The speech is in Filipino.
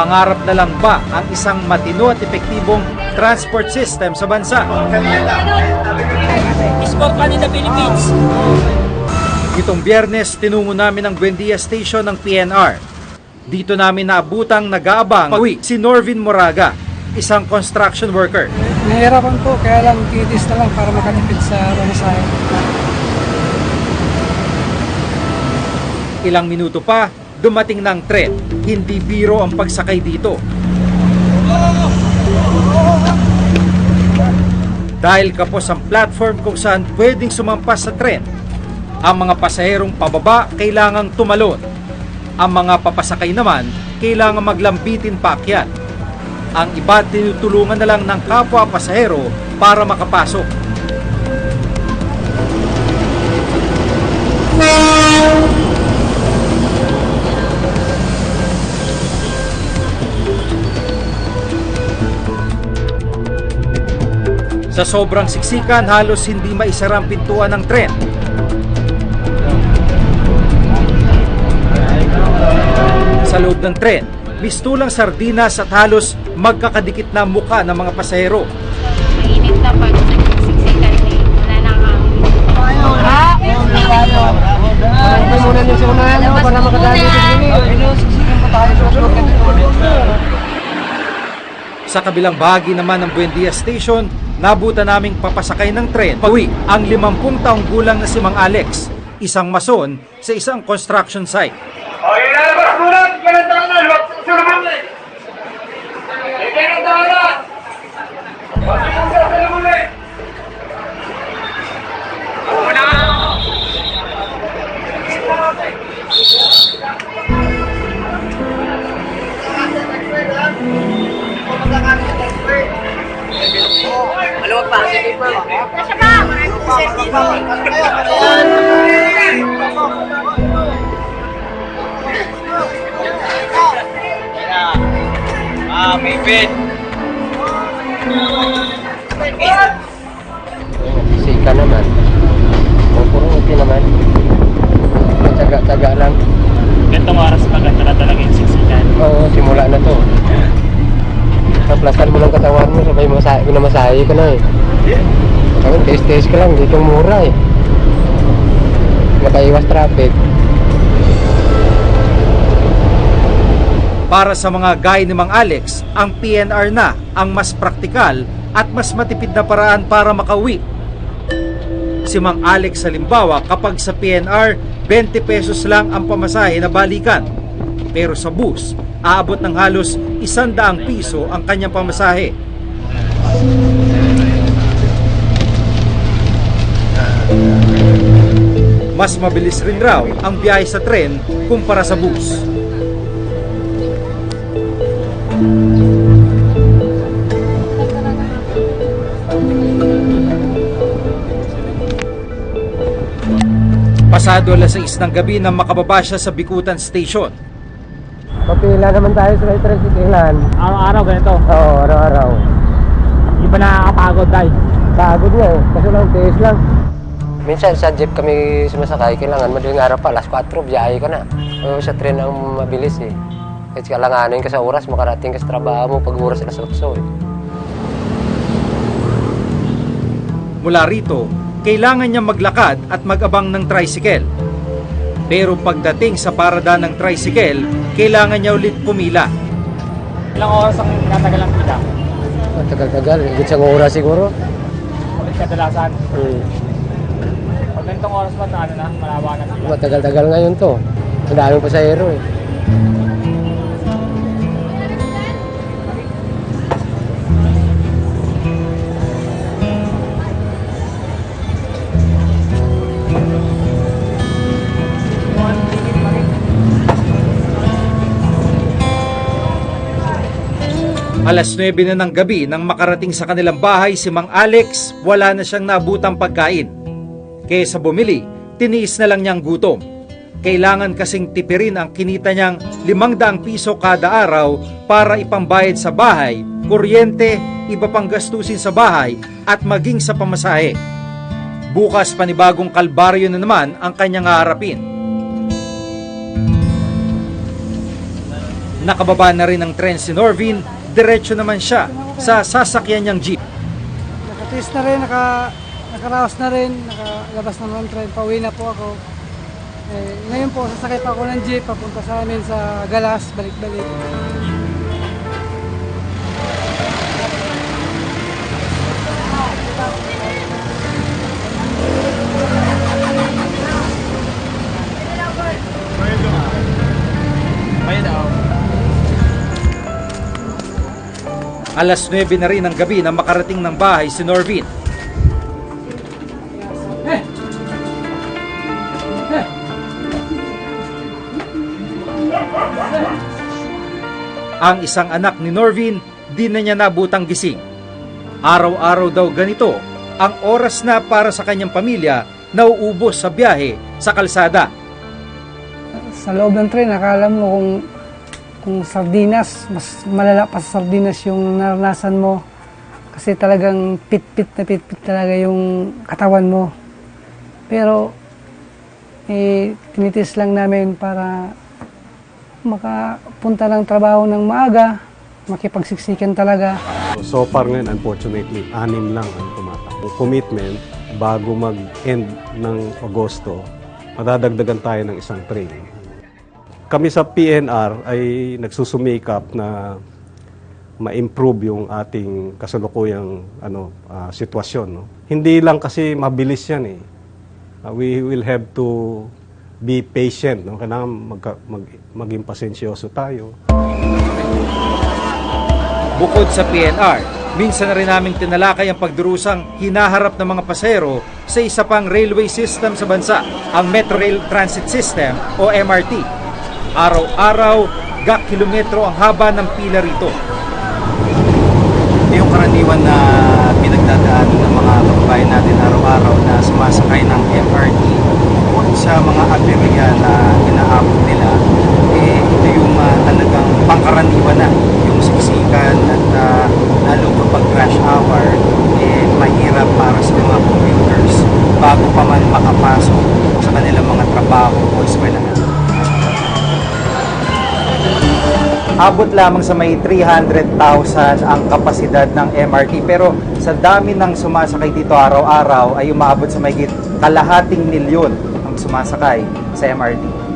Pangarap na lang ba ang isang matino at epektibong transport system sa bansa? Fun in the Philippines. Itong biyernes, tinungo namin ang Buendia Station ng PNR. Dito namin naabutang nag-aabang pauwi si Norvin Moraga, isang construction worker. Nahihirapan po, kaya lang titis na lang para makatipid sa pamasahe. Ilang minuto pa, dumating ng tren. Hindi biro ang pagsakay dito. Dahil kapos ang platform kung saan pwedeng sumampas sa tren, ang mga pasaherong pababa kailangang tumalon. Ang mga papasakay naman kailangan maglambitin paakyat. Ang iba tinutulungan na lang ng kapwa pasahero para makapasok. Sa sobrang siksikan, halos hindi maisara ang pintuan ng tren. Sa loob ng tren, mistulang sardinas at halos magkakadikit na muka ng mga pasahero. Mainit na pag nagsiksikan eh. Wala na kang... Muna unahan, makadali pa tayo Sa kabilang bahagi naman ng Buendia Station, nabutan naming papasakay ng tren pauwi ang 50 taong gulang na si Mang Alex, isang mason sa isang construction site. Nasa ba? Maraming Ah, may bed. Sika naman. Okay naman. Taga-taga lang. Gantong oras pa ganda na talaga yung siksikan. Oo, simula na to. Kaplasan mo ng katawan mo, sabay masahe, pinamasahe ka na eh. Kami, test-test ka lang, dito mura eh. Makaiwas traffic. Para sa mga gaya ni Mang Alex, ang PNR na ang mas praktikal at mas matipid na paraan para makauwi. Si Mang Alex halimbawa kapag sa PNR, 20 pesos lang ang pamasahe na balikan. Pero sa bus, aabot ng halos 100 piso ang kanyang pamasahe. Mas mabilis rin raw ang biyahe sa tren kumpara sa bus. Pasado alas 6 ng gabi nang makababa siya sa Bikutan Station. Papila naman tayo sa tricyclean. Araw-araw ganito. Oo, araw-araw. Hindi ba nakakapagod tayo? Pagod nga eh, kasi lang, tiis lang. Minsan sa jeep kami sumasakay, kailangan madaling araw pa, alas 4, biyahe ka na. Oo, sa tren ang mabilis eh. Kasi kalanganin ka sa oras, makarating ka sa trabaho mo pag oras alas 8 eh. Mula rito, kailangan niya maglakad at mag-abang ng tricycle. Pero pagdating sa parada ng tricycle, kailangan niya ulit pumila. Ilang oras ang tinatagal ang pila? Matagal-tagal, higit sa oras siguro. Ulit kadalasan. Hmm. Ganitong oras ba, ano na, malawa na pila. Matagal-tagal ngayon to. Ang daming pasahero eh. Alas 9 na ng gabi nang makarating sa kanilang bahay si Mang Alex, wala na siyang nabutang pagkain. Kaysa bumili, tiniis na lang niyang gutom. Kailangan kasing tipirin ang kinita niyang 500 piso kada araw para ipambayad sa bahay, kuryente, iba pang gastusin sa bahay at maging sa pamasahe. Bukas panibagong kalbaryo na naman ang kanyang haharapin. Nakababa na rin ng tren si Norvin, diretso naman siya sa sasakyan niyang jeep. Nakatis na rin, naka, nakaraos na rin, nakalabas na ng train, pauwi na po ako. Eh, ngayon po, sasakay pa ako ng jeep, papunta sa amin sa Galas, balik-balik. Alas 9 na rin ng gabi na makarating ng bahay si Norvin. Ang isang anak ni Norvin, di na niya nabutang gising. Araw-araw daw ganito, ang oras na para sa kanyang pamilya nauubos sa biyahe sa kalsada. Sa loob ng train, akala mo kung, kung sardinas, mas malala pa sa sardinas yung naranasan mo. Kasi talagang pit-pit na pit-pit talaga yung katawan mo. Pero, eh, tinitis lang namin para makapunta ng trabaho ng maaga, makipagsiksikan talaga. So far ngayon, unfortunately, anim lang ang tumatak. Commitment, bago mag-end ng Agosto, madadagdagan tayo ng isang train. Kami sa PNR ay nagsusumikap na ma-improve yung ating kasalukuyang ano, ah, sitwasyon. No? Hindi lang kasi mabilis yan eh. Ah, we will have to be patient. No? Kailangan magka, mag, maging pasensyoso tayo. Bukod sa PNR, minsan na rin namin tinalakay ang pagdurusang hinaharap ng mga pasero sa isa pang railway system sa bansa, ang Metro Rail Transit System o MRT. Araw-araw, gak kilometro ang haba ng pila rito. yung karaniwan na pinagdadaanan ng mga kababayan natin araw-araw na sumasakay ng MRT bukod sa mga aberya na inaabot nila, Abot lamang sa may 300,000 ang kapasidad ng MRT pero sa dami ng sumasakay dito araw-araw ay umaabot sa may kalahating milyon ang sumasakay sa MRT.